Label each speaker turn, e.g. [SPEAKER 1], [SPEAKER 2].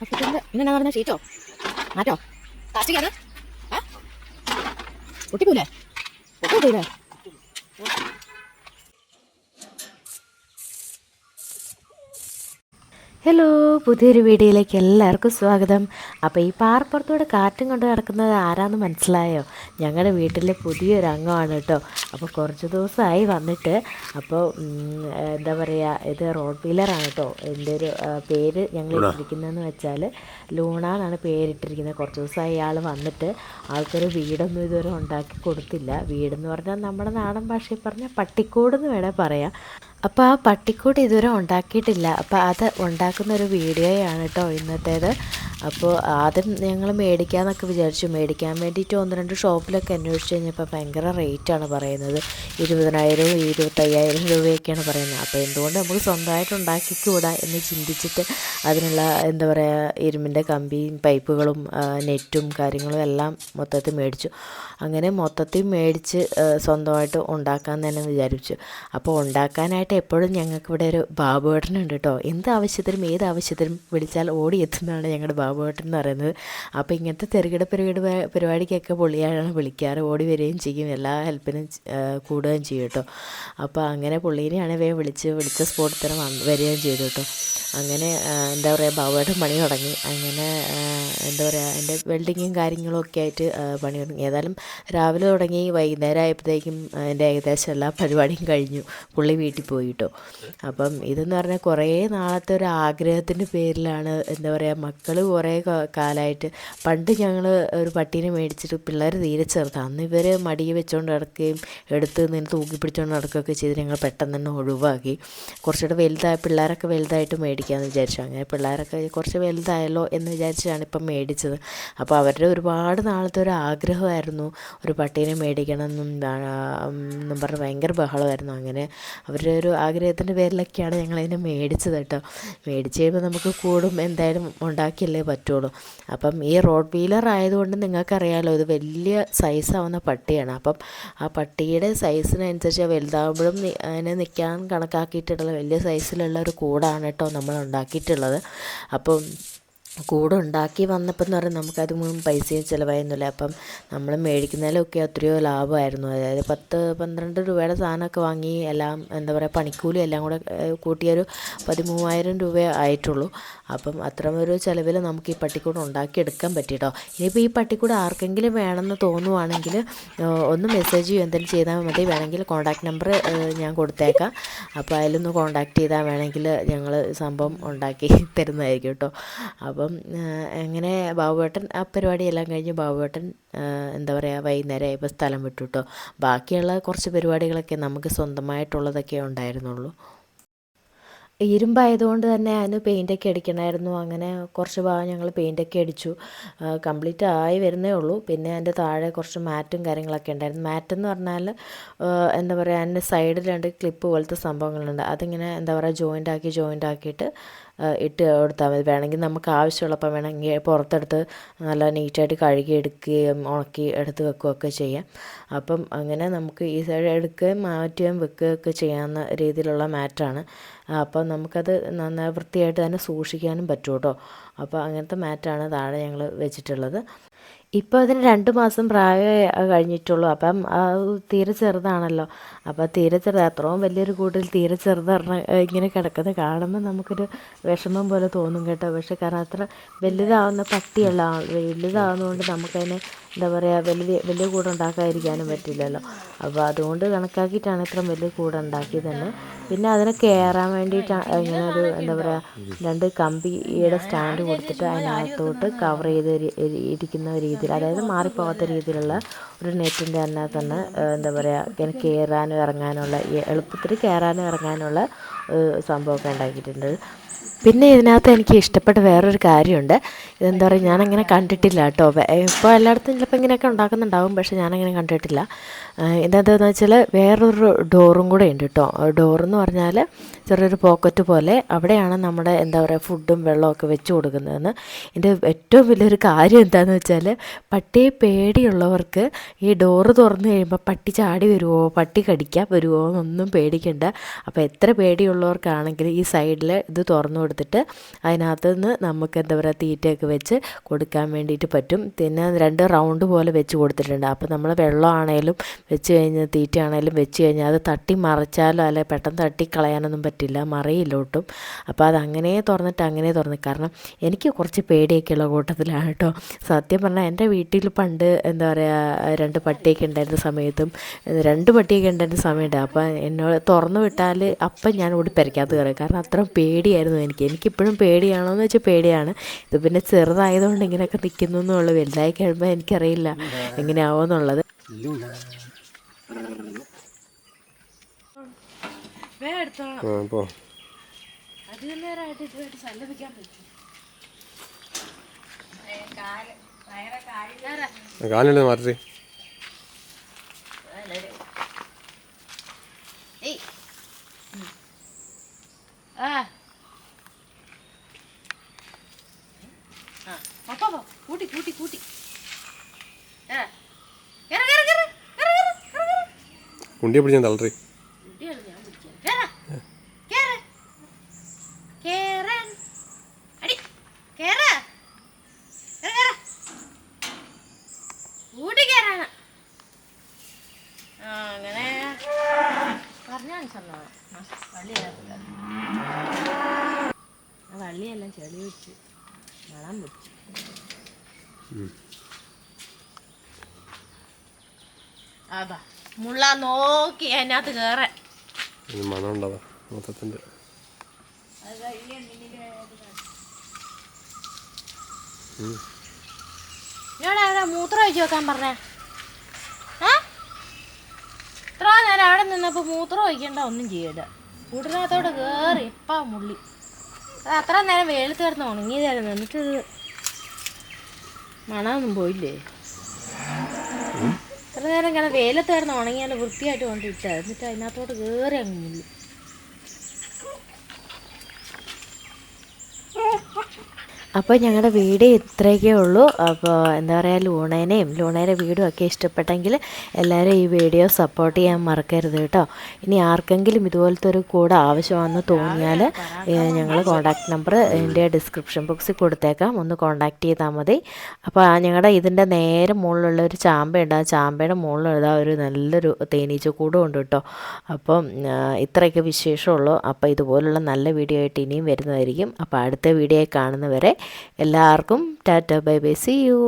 [SPEAKER 1] അപ്പത്തിന്റെ മാറ്റോ? Plastic പൊട്ടിക്കൂലേ പൊട്ടിക്കൂലേ
[SPEAKER 2] hello പുതിയൊരു വീഡിയോയിലേക്ക് എല്ലാവർക്കും സ്വാഗതം. അപ്പോൾ ഈ പാറപ്പുറത്തൂടെ കാറ്റും കൊണ്ട് നടക്കുന്നത് ആരാന്ന് മനസ്സിലായോ? ഞങ്ങളുടെ വീട്ടിലെ പുതിയൊരു അംഗമാണ് കേട്ടോ. അപ്പോൾ കുറച്ച് ദിവസമായി വന്നിട്ട് അപ്പോൾ എന്താ പറയുക ഇത് റോഡ് വീലറാണ് കേട്ടോ. എന്റെ ഒരു പേര് ഞങ്ങൾ ഇട്ടിരിക്കുന്നതെന്ന് വെച്ചാൽ ലൂണ എന്നാണ് പേരിട്ടിരിക്കുന്നത്. കുറച്ച് ദിവസമായി ഇയാൾ വന്നിട്ട് ആൾക്കൊരു വീടൊന്നും ഇതുവരെ ഉണ്ടാക്കി കൊടുത്തില്ല. വീടെന്ന് പറഞ്ഞാൽ നമ്മുടെ നാടൻ ഭാഷയിൽ പറഞ്ഞാൽ പട്ടിക്കോട് എന്ന് വേണേൽ പറയാം. അപ്പോൾ ആ പട്ടിക്കൂട് ഇതുവരെ ഉണ്ടാക്കിയിട്ടില്ല. അപ്പോൾ അത് ഉണ്ടാക്കുന്ന ഒരു വീഡിയോയാണ് കേട്ടോ ഇന്നത്തേത്. അപ്പോൾ ആദ്യം ഞങ്ങൾ മേടിക്കാമെന്നൊക്കെ വിചാരിച്ചു. മേടിക്കാൻ വേണ്ടിയിട്ട് ഒന്ന് രണ്ട് ഷോപ്പിലൊക്കെ അന്വേഷിച്ച് കഴിഞ്ഞപ്പോൾ ഭയങ്കര റേറ്റാണ് പറയുന്നത്. ഇരുപതിനായിരവും ഇരുപത്തയ്യായിരം രൂപയൊക്കെയാണ് പറയുന്നത്. അപ്പോൾ എന്തുകൊണ്ട് നമുക്ക് സ്വന്തമായിട്ട് ഉണ്ടാക്കിക്കൂടാ എന്ന് ചിന്തിച്ചിട്ട് അതിനുള്ള എന്താ പറയുക ഇരുമ്പിന്റെ കമ്പിയും പൈപ്പുകളും നെറ്റും കാര്യങ്ങളും എല്ലാം മൊത്തത്തിൽ മേടിച്ചു. അങ്ങനെ മൊത്തത്തിൽ മേടിച്ച് സ്വന്തമായിട്ട് ഉണ്ടാക്കാൻ തന്നെ വിചാരിച്ചു. അപ്പോൾ ഉണ്ടാക്കാനായിട്ട് എപ്പോഴും ഞങ്ങൾക്ക് ഇവിടെ ഒരു ബാബുവേട്ടനുണ്ട് കേട്ടോ എന്ത് ആവശ്യത്തിനും ഏത് ആവശ്യത്തിനും വിളിച്ചാൽ ഓടി എത്തുന്നതാണ് ഞങ്ങളുടെ ബാബുവേട്ടൻ എന്ന് പറയുന്നത്. അപ്പോൾ ഇങ്ങനത്തെ ചെറുകിട പരിപാടി പരിപാടിക്കൊക്കെ പുള്ളിയാണ് വിളിക്കാറ്. ഓടി വരികയും ചെയ്യും. എല്ലാ ഹെൽപ്പിനും കൂടുകയും ചെയ്യും കേട്ടോ. അപ്പോൾ അങ്ങനെ പുള്ളീനെയാണ് വേ വിളിച്ച് വിളിച്ച സ്പോട്ടിൽ തന്നെ വന്ന് വരികയും ചെയ്തു കേട്ടോ. അങ്ങനെ എന്താ പറയുക ബാബുവേട്ടൻ പണി തുടങ്ങി. അങ്ങനെ എന്താ പറയുക എന്റെ വെൽഡിങ്ങും കാര്യങ്ങളും ഒക്കെ ആയിട്ട് പണി തുടങ്ങി. ഏതായാലും രാവിലെ തുടങ്ങി. വൈകുന്നേരം ആയപ്പോഴത്തേക്കും എന്റെ ഏകദേശം എല്ലാ പരിപാടിയും കഴിഞ്ഞു. പുള്ളി വീട്ടിൽ പോയി കേട്ടോ. അപ്പം ഇതെന്ന് പറഞ്ഞാൽ കുറേ നാളത്തെ ഒരു ആഗ്രഹത്തിന്റെ പേരിലാണ് എന്താ പറയുക മക്കൾ കുറേ കാലമായിട്ട് പണ്ട് ഞങ്ങൾ ഒരു പട്ടീനെ മേടിച്ചിട്ട് പിള്ളേർ തീരെ ചെറുതാണ് അന്ന് ഇവർ മടിയിൽ വെച്ചുകൊണ്ട് നടക്കുകയും എടുത്ത് നിന്ന് തൂക്കി പിടിച്ചുകൊണ്ട് നടക്കുകയൊക്കെ ചെയ്ത് ഞങ്ങൾ പെട്ടെന്ന് തന്നെ ഒഴിവാക്കി. കുറച്ചുകൂടെ വലുതായ പിള്ളേരൊക്കെ വലുതായിട്ട് മേടിക്കാമെന്ന് വിചാരിച്ചു. അങ്ങനെ പിള്ളേരൊക്കെ കുറച്ച് വലുതായല്ലോ എന്ന് വിചാരിച്ചാണ് ഇപ്പം മേടിച്ചത്. അപ്പോൾ അവരുടെ ഒരുപാട് നാളത്തെ ഒരു ആഗ്രഹമായിരുന്നു ഒരു പട്ടീനെ മേടിക്കണം എന്നും പറഞ്ഞ് ഭയങ്കര ബഹളമായിരുന്നു. അങ്ങനെ അവരുടെ ഒരു ആഗ്രഹത്തിന്റെ പേരിലൊക്കെയാണ് ഞങ്ങളതിനെ മേടിച്ചത് കേട്ടോ. മേടിച്ച് കഴിയുമ്പോൾ നമുക്ക് കൂടും എന്തായാലും ഉണ്ടാക്കിയല്ലേ പറ്റുള്ളൂ. അപ്പം ഈ റോഡ് വീലർ ആയതുകൊണ്ട് നിങ്ങൾക്കറിയാലോ ഇത് വലിയ സൈസാവുന്ന പട്ടിയാണ്. അപ്പം ആ പട്ടിയുടെ സൈസിനനുസരിച്ച് വലുതാകുമ്പോഴും അതിനെ നിൽക്കാൻ കണക്കാക്കിയിട്ടുള്ള വലിയ സൈസിലുള്ള ഒരു കൂടാണ് കേട്ടോ നമ്മൾ ഉണ്ടാക്കിയിട്ടുള്ളത്. അപ്പം കൂടുണ്ടാക്കി വന്നപ്പോൾ എന്ന് പറഞ്ഞാൽ നമുക്കത് മുഴുവൻ പൈസയും ചിലവായിരുന്നില്ല അപ്പം നമ്മൾ മേടിക്കുന്നതിലൊക്കെ എത്രയോ ലാഭമായിരുന്നു. അതായത് പത്ത് പന്ത്രണ്ട് രൂപയുടെ സാധനമൊക്കെ വാങ്ങി എല്ലാം എന്താ പറയുക പണിക്കൂലി എല്ലാം കൂടെ കൂട്ടിയൊരു പതിമൂവായിരം രൂപ ആയിട്ടുള്ളൂ. അപ്പം അത്രയും ഒരു ചിലവിൽ നമുക്ക് ഈ പട്ടിക്കൂട് ഉണ്ടാക്കിയെടുക്കാൻ പറ്റിയിട്ടോ ഇനിയിപ്പോൾ ഈ പട്ടിക്കൂട് ആർക്കെങ്കിലും വേണമെന്ന് തോന്നുവാണെങ്കിൽ ഒന്ന് മെസ്സേജ് ചെയ്യും. എന്തെങ്കിലും ചെയ്താൽ മതി. വേണമെങ്കിൽ കോൺടാക്ട് നമ്പർ ഞാൻ കൊടുത്തേക്കാം. അപ്പോൾ അതിലൊന്ന് കോൺടാക്ട് ചെയ്താൽ വേണമെങ്കിൽ ഞങ്ങൾ സംഭവം ഉണ്ടാക്കി തരുന്നതായിരിക്കും കേട്ടോ. അപ്പം എങ്ങനെ ബാബുവേട്ടൻ ആ പരിപാടിയെല്ലാം കഴിഞ്ഞ് ബാബുവേട്ടൻ എന്താ പറയുക വൈകുന്നേരം ആയപ്പോൾ സ്ഥലം വിട്ടു കേട്ടോ ബാക്കിയുള്ള കുറച്ച് പരിപാടികളൊക്കെ നമുക്ക് സ്വന്തമായിട്ടുള്ളതൊക്കെ ഉണ്ടായിരുന്നുള്ളൂ. ഇരുമ്പായതുകൊണ്ട് തന്നെ അതിന് പെയിന്റൊക്കെ അടിക്കണമായിരുന്നു. അങ്ങനെ കുറച്ച് ഭാഗം ഞങ്ങൾ പെയിന്റൊക്കെ അടിച്ചു. കംപ്ലീറ്റ് ആയി വരുന്നേ ഉള്ളൂ. പിന്നെ അതിന്റെ താഴെ കുറച്ച് മാറ്റും കാര്യങ്ങളൊക്കെ ഉണ്ടായിരുന്നു. മാറ്റെന്ന് പറഞ്ഞാൽ എന്താ പറയുക അതിന്റെ സൈഡിൽ രണ്ട് ക്ലിപ്പ് പോലത്തെ സംഭവങ്ങളുണ്ട്. അതിങ്ങനെ എന്താ പറയുക ജോയിന്റ് ആക്കി ജോയിന്റ് ആക്കിയിട്ട് ഇട്ട് കൊടുത്താൽ മതി. വേണമെങ്കിൽ നമുക്ക് ആവശ്യമുള്ളപ്പോൾ വേണമെങ്കിൽ പുറത്തെടുത്ത് നല്ല നീറ്റായിട്ട് കഴുകി എടുക്കുകയും ഉണക്കി എടുത്ത് വെക്കുകയൊക്കെ ചെയ്യാം. അപ്പം അങ്ങനെ നമുക്ക് ഈ സൈഡ് എടുക്കുകയും മാറ്റുകയും വെക്കുകയൊക്കെ ചെയ്യാവുന്ന രീതിയിലുള്ള മാറ്റാണ്. അപ്പം നമുക്കത് നന്നായി വൃത്തിയായിട്ട് തന്നെ സൂക്ഷിക്കാനും പറ്റും കേട്ടോ. അപ്പോൾ അങ്ങനത്തെ മാറ്റാണ് താഴെ ഞങ്ങൾ വെച്ചിട്ടുള്ളത്. ഇപ്പോൾ അതിന് രണ്ട് മാസം പ്രായമേ കഴിഞ്ഞിട്ടുള്ളൂ. അപ്പം തീരെ ചെറുതാണല്ലോ. അപ്പോൾ തീരെ ചെറുത്. അത്രയും വലിയൊരു കൂട്ടിൽ തീരെ ചെറുത് ഇങ്ങനെ കിടക്കുന്നത് കാണുമ്പോൾ നമുക്കൊരു വിഷമം പോലെ തോന്നും കേട്ടോ. പക്ഷേ കാരണം അത്ര വലുതാവുന്ന പട്ടിയല്ല. വലുതാവുന്നതുകൊണ്ട് നമുക്കതിനെ എന്താ പറയുക വലിയ വലിയ കൂട ഉണ്ടാക്കാതിരിക്കാനും പറ്റില്ലല്ലോ. അപ്പോൾ അതുകൊണ്ട് കണക്കാക്കിയിട്ടാണ് ഇത്ര വലിയ കൂട പിന്നെ അതിനെ കയറാൻ വേണ്ടിയിട്ടാണ് ഇങ്ങനെ ഒരു എന്താ പറയുക രണ്ട് കമ്പിയുടെ സ്റ്റാൻഡ് കൊടുത്തിട്ട് അതിനകത്തോട്ട് കവർ ചെയ്ത് ഇരി- ഇരി- ഇരിക്കുന്ന രീതിയിൽ അതായത് മാറിപ്പോകാത്ത രീതിയിലുള്ള ഒരു നെറ്റിന്റെ തന്നെ തന്നെ എന്താ പറയുക ഇങ്ങനെ കയറാനും ഇറങ്ങാനുള്ള എളുപ്പത്തിൽ കയറാനും ഇറങ്ങാനുള്ള സംഭവമൊക്കെ ഉണ്ടാക്കിയിട്ടുണ്ട്. പിന്നെ ഇതിനകത്ത് എനിക്ക് ഇഷ്ടപ്പെട്ട വേറൊരു കാര്യമുണ്ട്. ഇതെന്താ പറയുക ഞാനങ്ങനെ കണ്ടിട്ടില്ല കേട്ടോ. ഇപ്പോൾ എല്ലായിടത്തും ചിലപ്പോൾ ഇങ്ങനെയൊക്കെ ഉണ്ടാക്കുന്നുണ്ടാവും പക്ഷെ ഞാനങ്ങനെ കണ്ടിട്ടില്ല. ഇതെന്താണെന്ന് വെച്ചാൽ വേറൊരു ഡോറും കൂടെ ഉണ്ട് കേട്ടോ. ഡോറെന്ന് പറഞ്ഞാൽ ചെറിയൊരു പോക്കറ്റ് പോലെ അവിടെയാണ് നമ്മുടെ എന്താ പറയുക ഫുഡും വെള്ളമൊക്കെ വെച്ച് കൊടുക്കുന്നതെന്ന്. ഇതിന്റെ ഏറ്റവും വലിയൊരു കാര്യം എന്താണെന്ന് വെച്ചാൽ പട്ടിയെ പേടിയുള്ളവർക്ക് ഈ ഡോറ് തുറന്നു കഴിയുമ്പോൾ പട്ടി ചാടി വരുമോ പട്ടി കടിക്കാൻ വരുമോ എന്നൊന്നും പേടിക്കണ്ട. അപ്പോൾ എത്ര പേടിയുള്ളവർക്കാണെങ്കിൽ ഈ സൈഡിൽ ഇത് തുറന്നു കൊടുത്തിട്ട് അതിനകത്ത് നിന്ന് നമുക്ക് എന്താ പറയുക തീറ്റയൊക്കെ വെച്ച് കൊടുക്കാൻ വേണ്ടിയിട്ട് പറ്റും. പിന്നെ രണ്ട് റൗണ്ട് പോലെ വെച്ച് കൊടുത്തിട്ടുണ്ട്. അപ്പോൾ നമ്മൾ വെള്ളമാണേലും വെച്ച് കഴിഞ്ഞ് തീറ്റയാണേലും വെച്ച് കഴിഞ്ഞാൽ അത് തട്ടി മറിച്ചാലോ അല്ലെ പെട്ടെന്ന് തട്ടി കളയാനൊന്നും പറ്റില്ല. മറിയില്ല ഒട്ടും. അപ്പോൾ അത് അങ്ങനെ തുറന്നിട്ട് അങ്ങനെ തുറന്ന്. കാരണം എനിക്ക് കുറച്ച് പേടിയൊക്കെ ഉള്ള കൂട്ടത്തിലാണ് കേട്ടോ. സത്യം പറഞ്ഞാൽ എന്റെ വീട്ടിൽ പണ്ട് എന്താ പറയുക രണ്ട് പട്ടിയൊക്കെ ഉണ്ടായിരുന്ന സമയത്തും രണ്ട് പട്ടിയൊക്കെ ഉണ്ടായിരുന്ന സമയമുണ്ട് അപ്പോൾ എന്നോട് തുറന്നു വിട്ടാൽ അപ്പം ഞാൻ ഓടി പെരയ്ക്കകത്ത് കയറി. കാരണം അത്ര പേടിയായിരുന്നു എനിക്ക്. എനിക്കിപ്പോഴും പേടിയാണോ എന്ന് വെച്ചാൽ പേടിയാണ്. ഇത് പിന്നെ ചെറുതായതുകൊണ്ട് ഇങ്ങനെയൊക്കെ നിൽക്കുന്നു എന്നുള്ളൂ. വലുതായി കഴിയുമ്പോൾ എനിക്കറിയില്ല എങ്ങനെയാവുമെന്നുള്ളത്
[SPEAKER 3] ആ uh.
[SPEAKER 2] അധികം നേരമായിട്ട് ഇതുമായിട്ട് സല്ലപിക്കാൻ പറ്റും.
[SPEAKER 3] കാലിന്റെ മാറ്റി.
[SPEAKER 1] ഏയ്
[SPEAKER 2] ആ
[SPEAKER 1] അപ്പൊ പോ. കൂട്ടി കൂട്ടി കൂട്ടി ആ. കേറ്, കേറ്, കേറ്, കേറ്, കേറ്, കേറ്, കേറ്.
[SPEAKER 3] കുണ്ടിയെ പിടിച്ചാൽ തളറി
[SPEAKER 1] കുട്ടിയാണ് ഞാൻ പിടിക്കാൻ. കേറ്. കേറ്. കേറാൻ. അടി. കേറ്. കേറ്, കേറ്. കൂട്ടി കേറാണ്. തളറി അങ്ങനെ അതാ മുള്ള നോക്കി അതിനകത്ത് കേറാൻ.
[SPEAKER 3] മണം ഉണ്ടാവാ മൊത്തത്തിന്റെ.
[SPEAKER 1] എന്നോട് അവിടെ മൂത്രം ഒഴിച്ചു വെക്കാൻ പറഞ്ഞേ? ആ ഇത്ര നേരം അവിടെ നിന്നപ്പോൾ മൂത്രം ഒഴിക്കണ്ട ഒന്നും ചെയ്യട്ടെ കൂട്ടിനകത്തോടെ കേറി ഇപ്പാ മുള്ളി. അത് അത്ര നേരം വെയിൽ തീർന്ന് ഉണങ്ങിയതായിരുന്നു. എന്നിട്ട് മണമൊന്നും പോയില്ലേ? ഇത്ര നേരം ഇങ്ങനെ വേലത്തേർന്ന് ഉണങ്ങിയാൽ വൃത്തിയായിട്ട് കൊണ്ടിട്ട എന്നിട്ട് അതിനകത്തോട്ട് കയറി അങ്ങ്
[SPEAKER 2] അപ്പോൾ ഞങ്ങളുടെ വീട് ഇത്രയൊക്കെ ഉള്ളൂ. അപ്പോൾ എന്താ പറയുക ലൂണേനെയും ലൂണേരെ വീടും ഒക്കെ ഇഷ്ടപ്പെട്ടെങ്കിൽ എല്ലാവരും ഈ വീഡിയോ സപ്പോർട്ട് ചെയ്യാൻ മറക്കരുത് കേട്ടോ ഇനി ആർക്കെങ്കിലും ഇതുപോലത്തെ ഒരു കൂട് ആവശ്യമാണെന്ന് തോന്നിയാൽ ഞങ്ങൾ കോൺടാക്ട് നമ്പർ എന്റെ ഡിസ്ക്രിപ്ഷൻ ബോക്സിൽ കൊടുത്തേക്കാം. ഒന്ന് കോൺടാക്ട് ചെയ്താൽ മതി. അപ്പോൾ ഞങ്ങളുടെ ഇതിന്റെ നേരെ മുകളിലുള്ള ഒരു ചാമ്പയുണ്ട്. ആ ചാമ്പയുടെ മുകളിലുള്ള ഒരു നല്ലൊരു തേനീച്ച കൂടും ഉണ്ട് കേട്ടോ അപ്പം ഇത്രയൊക്കെ വിശേഷമുള്ളൂ. അപ്പോൾ ഇതുപോലുള്ള നല്ല വീഡിയോ ആയിട്ട് ഇനിയും വരുന്നതായിരിക്കും. അപ്പോൾ അടുത്ത വീഡിയോ കാണുന്നവരെ എല്ലാവർക്കും tata bye bye see you